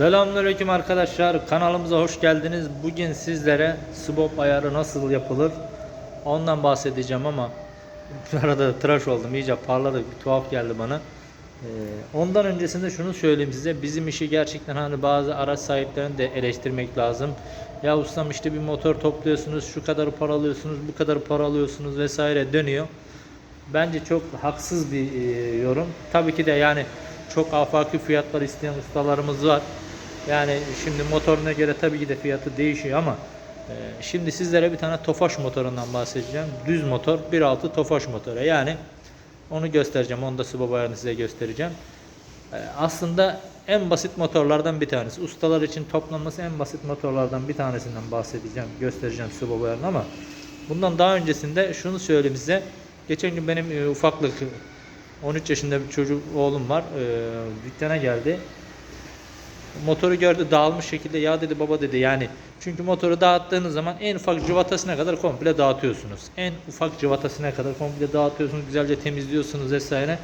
Selamünaleyküm arkadaşlar. Kanalımıza hoş geldiniz. Bugün sizlere swap ayarı nasıl yapılır ondan bahsedeceğim ama bir arada tıraş oldum. iyice parladı. Bir tuhaf geldi bana. Ee, ondan öncesinde şunu söyleyeyim size. Bizim işi gerçekten hani bazı araç sahiplerini de eleştirmek lazım. Ya ustam işte bir motor topluyorsunuz, şu kadar para alıyorsunuz, bu kadar para alıyorsunuz vesaire dönüyor. Bence çok haksız bir e, yorum. Tabii ki de yani çok afaki fiyatlar isteyen ustalarımız var. Yani şimdi motoruna göre tabii ki de fiyatı değişiyor ama e, şimdi sizlere bir tane Tofaş motorundan bahsedeceğim. Düz motor 1.6 Tofaş motoru. Yani onu göstereceğim. Onu da swap ayarını size göstereceğim. E, aslında en basit motorlardan bir tanesi. Ustalar için toplanması en basit motorlardan bir tanesinden bahsedeceğim. Göstereceğim swap ayarını ama bundan daha öncesinde şunu söyleyeyim size. Geçen gün benim e, ufaklık 13 yaşında bir çocuk oğlum var. Dükkana geldi. Motoru gördü dağılmış şekilde ya dedi baba dedi yani çünkü motoru dağıttığınız zaman en ufak cıvatasına kadar komple dağıtıyorsunuz. En ufak cıvatasına kadar komple dağıtıyorsunuz, güzelce temizliyorsunuz vesaire.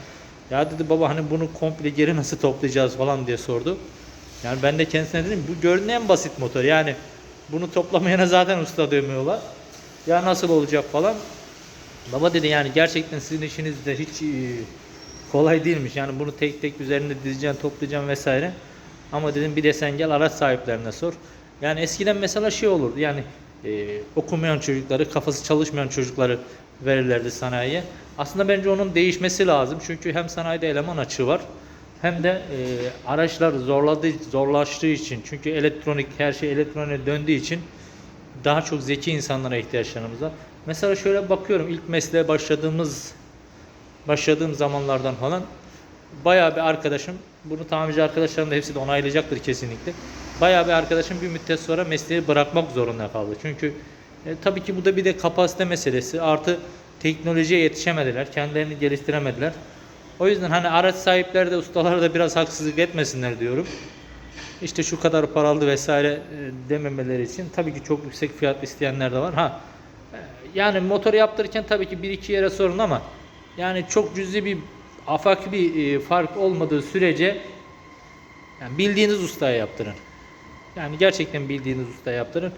Ya dedi baba hani bunu komple geri nasıl toplayacağız falan diye sordu. Yani ben de kendisine dedim bu görünen en basit motor. Yani bunu toplamayana zaten usta demiyorlar. Ya nasıl olacak falan. Baba dedi yani gerçekten sizin işiniz de hiç kolay değilmiş. Yani bunu tek tek üzerinde dizeceksin, toplayacaksın vesaire. Ama dedim bir de sen gel araç sahiplerine sor. Yani eskiden mesela şey olurdu yani e, okumayan çocukları, kafası çalışmayan çocukları verirlerdi sanayiye. Aslında bence onun değişmesi lazım. Çünkü hem sanayide eleman açığı var hem de e, araçlar zorladığı, zorlaştığı için çünkü elektronik her şey elektroniğe döndüğü için daha çok zeki insanlara ihtiyaçlarımız var. Mesela şöyle bakıyorum ilk mesleğe başladığımız başladığım zamanlardan falan bayağı bir arkadaşım bunu tamirci arkadaşlarım da hepsi de onaylayacaktır kesinlikle. Bayağı bir arkadaşım bir müddet sonra mesleği bırakmak zorunda kaldı. Çünkü e, tabii ki bu da bir de kapasite meselesi. Artı teknolojiye yetişemediler. Kendilerini geliştiremediler. O yüzden hani araç sahipleri de ustalar da biraz haksızlık etmesinler diyorum. İşte şu kadar paralı vesaire e, dememeleri için tabii ki çok yüksek fiyat isteyenler de var. Ha e, yani motor yaptırırken tabii ki bir iki yere sorun ama yani çok cüzi bir afaki bir e, fark olmadığı sürece yani bildiğiniz ustaya yaptırın. Yani gerçekten bildiğiniz ustaya yaptırın.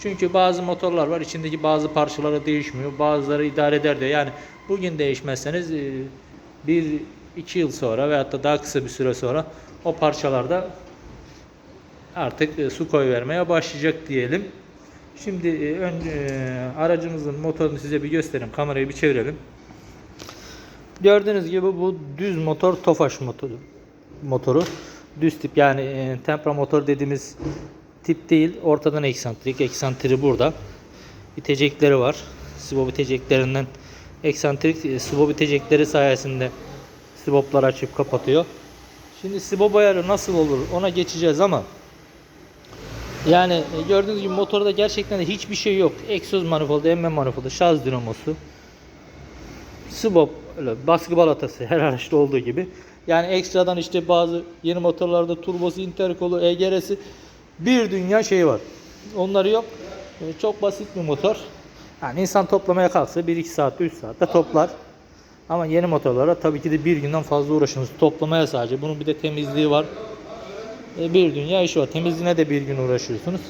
Çünkü bazı motorlar var içindeki bazı parçaları değişmiyor. Bazıları idare eder diyor. Yani bugün değişmezseniz e, bir iki yıl sonra veyahut da daha kısa bir süre sonra o parçalarda artık e, su koy vermeye başlayacak diyelim. Şimdi ön, aracımızın motorunu size bir göstereyim. Kamerayı bir çevirelim. Gördüğünüz gibi bu düz motor Tofaş motoru. Motoru. Düz tip yani e, tempra motor dediğimiz tip değil. Ortadan eksantrik. Eksantriri burada. İtecekleri var. Sibop iteceklerinden eksantrik e, sibop itecekleri sayesinde siboplar açıp kapatıyor. Şimdi sibop ayarı nasıl olur ona geçeceğiz ama yani e, gördüğünüz gibi motorda gerçekten de hiçbir şey yok. Egzoz manifoldu, emme manifoldu, şarj dinamosu, Swap öyle baskı balatası her araçta olduğu gibi. Yani ekstradan işte bazı yeni motorlarda turbosu, interkolu, EGR'si bir dünya şey var. Onları yok. E, Çok basit bir motor. Yani insan toplamaya kalksa 1-2 saatte 3 saatte toplar. Ama yeni motorlara tabii ki de bir günden fazla uğraşınız. Toplamaya sadece. Bunun bir de temizliği var. E, bir dünya işi var. Temizliğine de bir gün uğraşıyorsunuz.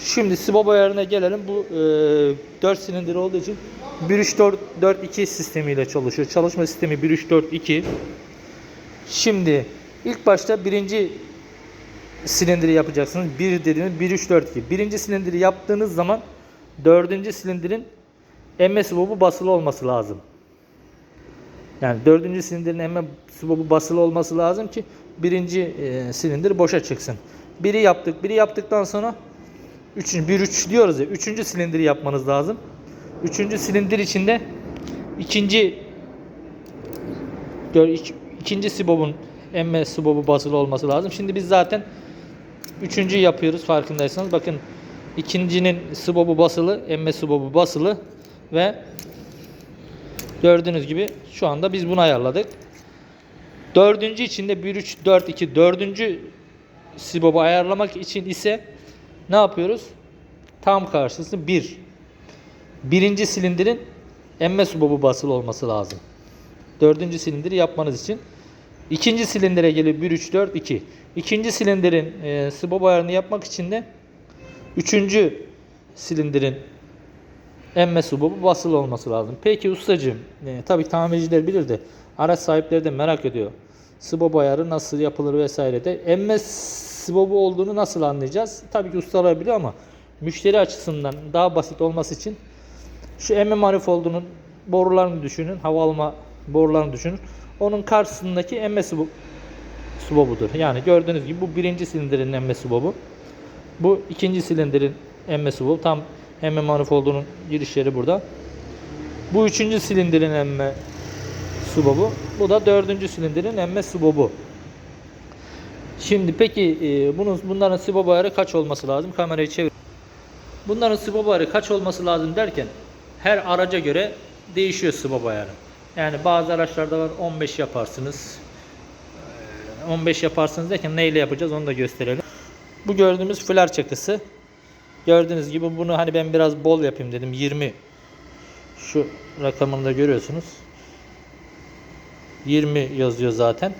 Şimdi Sibob ayarına gelelim. Bu e, 4 silindir olduğu için 1.3.4.2 sistemiyle çalışıyor. Çalışma sistemi 1.3.4.2. Şimdi ilk başta birinci silindiri yapacaksınız. 1 dediğiniz 1.3.4.2. Birinci silindiri yaptığınız zaman dördüncü silindirin emme sibobu basılı olması lazım. Yani dördüncü silindirin emme sibobu basılı olması lazım ki birinci e, silindir boşa çıksın. Biri yaptık. Biri yaptıktan sonra üçüncü, bir üç diyoruz ya. Üçüncü silindiri yapmanız lazım. Üçüncü silindir içinde ikinci ikinci sibobun emme sibobu basılı olması lazım. Şimdi biz zaten üçüncü yapıyoruz farkındaysanız. Bakın ikincinin sibobu basılı, emme sibobu basılı ve gördüğünüz gibi şu anda biz bunu ayarladık. Dördüncü içinde 1 3 4 2 dördüncü sibobu ayarlamak için ise ne yapıyoruz? Tam karşısı 1. Birinci silindirin emme sibobu basılı olması lazım. Dördüncü silindiri yapmanız için. İkinci silindire geliyor 1 3 4 2. İkinci silindirin e, sibop ayarını yapmak için de üçüncü silindirin emme subobu basılı olması lazım. Peki ustacığım, e, tabii tamirciler bilir de araç sahipleri de merak ediyor. Sibop ayarı nasıl yapılır vesaire de. Emme sibobu olduğunu nasıl anlayacağız? Tabii ki ustalar biliyor ama müşteri açısından daha basit olması için şu emme manifoldunun borularını düşünün, hava alma borularını düşünün. Onun karşısındaki sibo- sibobudur. Yani gördüğünüz gibi bu birinci silindirin emme sibobu. Bu ikinci silindirin emme sibobu. Tam emme manifoldunun giriş yeri burada. Bu üçüncü silindirin emme sibobu. Bu da dördüncü silindirin emme sibobu. Şimdi peki e, bunun bunların sibobu ayarı kaç olması lazım? Kamerayı çevir. Bunların sibobu ayarı kaç olması lazım derken her araca göre değişiyor sibobu ayarı. Yani bazı araçlarda var 15 yaparsınız. Ee, 15 yaparsınız derken neyle yapacağız onu da gösterelim. Bu gördüğümüz flar çakısı. Gördüğünüz gibi bunu hani ben biraz bol yapayım dedim. 20 şu rakamını da görüyorsunuz. 20 yazıyor zaten.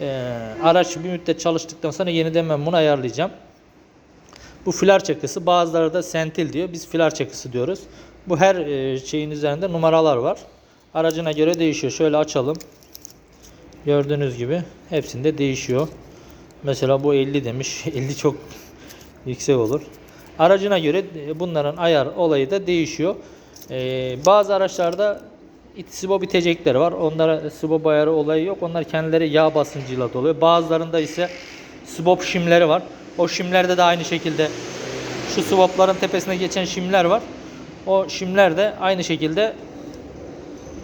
Ee, araç bir müddet çalıştıktan sonra yeniden ben bunu ayarlayacağım. Bu flar çakısı bazıları da sentil diyor. Biz flar çakısı diyoruz. Bu her e, şeyin üzerinde numaralar var. Aracına göre değişiyor. Şöyle açalım. Gördüğünüz gibi hepsinde değişiyor. Mesela bu 50 demiş. 50 çok yüksek olur. Aracına göre e, bunların ayar olayı da değişiyor. Ee, bazı araçlarda sibop itecekleri var. Onlara sibop ayarı olayı yok. Onlar kendileri yağ basıncıyla doluyor. Bazılarında ise sibop şimleri var. O şimlerde de aynı şekilde şu sibopların tepesine geçen şimler var. O şimler de aynı şekilde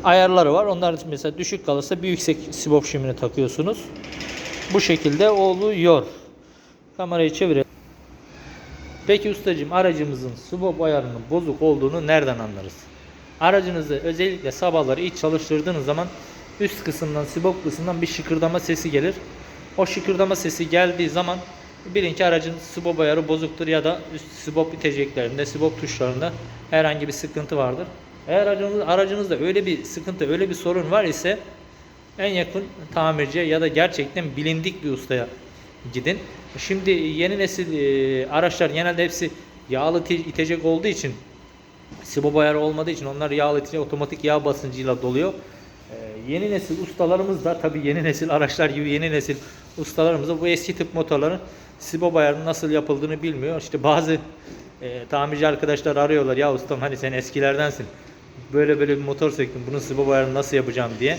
ayarları var. Onlar mesela düşük kalırsa bir yüksek sibop şimini takıyorsunuz. Bu şekilde oluyor. Kamerayı çevirelim. Peki ustacığım aracımızın sibop ayarının bozuk olduğunu nereden anlarız? Aracınızı özellikle sabahları ilk çalıştırdığınız zaman üst kısımdan sibop kısmından bir şıkırdama sesi gelir. O şıkırdama sesi geldiği zaman bilin ki aracın sibop ayarı bozuktur ya da üst sibop iteceklerinde, sibop tuşlarında herhangi bir sıkıntı vardır. Eğer aracınız, aracınızda öyle bir sıkıntı, öyle bir sorun var ise en yakın tamirciye ya da gerçekten bilindik bir ustaya gidin. Şimdi yeni nesil e, araçlar genelde hepsi yağlı ite- itecek olduğu için sibop ayarı olmadığı için onlar yağlı itecek otomatik yağ basıncıyla doluyor. E, yeni nesil ustalarımız da tabii yeni nesil araçlar gibi yeni nesil ustalarımız da bu eski tip motorların sibop ayarının nasıl yapıldığını bilmiyor. İşte bazı e, tamirci arkadaşlar arıyorlar ya ustam hani sen eskilerdensin. Böyle böyle bir motor söktüm bunun sibop ayarını nasıl yapacağım diye.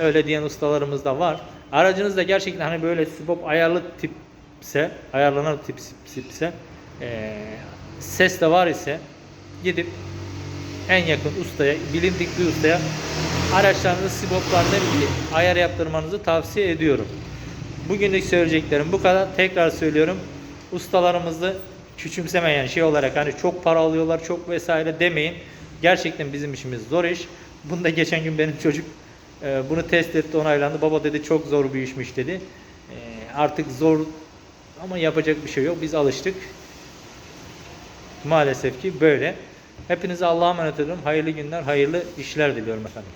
Öyle diyen ustalarımız da var. Aracınız da gerçekten hani böyle sibop ayarlı tipse, ayarlanan tip tipse, eee ses de var ise gidip en yakın ustaya, bilindik bir ustaya araçlarınızı siboplarla ilgili ayar yaptırmanızı tavsiye ediyorum. Bugünlük söyleyeceklerim bu kadar. Tekrar söylüyorum. Ustalarımızı küçümsemeyen şey olarak hani çok para alıyorlar çok vesaire demeyin. Gerçekten bizim işimiz zor iş. Bunda geçen gün benim çocuk e, bunu test etti onaylandı. Baba dedi çok zor bir işmiş dedi. E, artık zor ama yapacak bir şey yok. Biz alıştık. Maalesef ki böyle. Hepinize Allah'a emanet ediyorum. Hayırlı günler, hayırlı işler diliyorum efendim.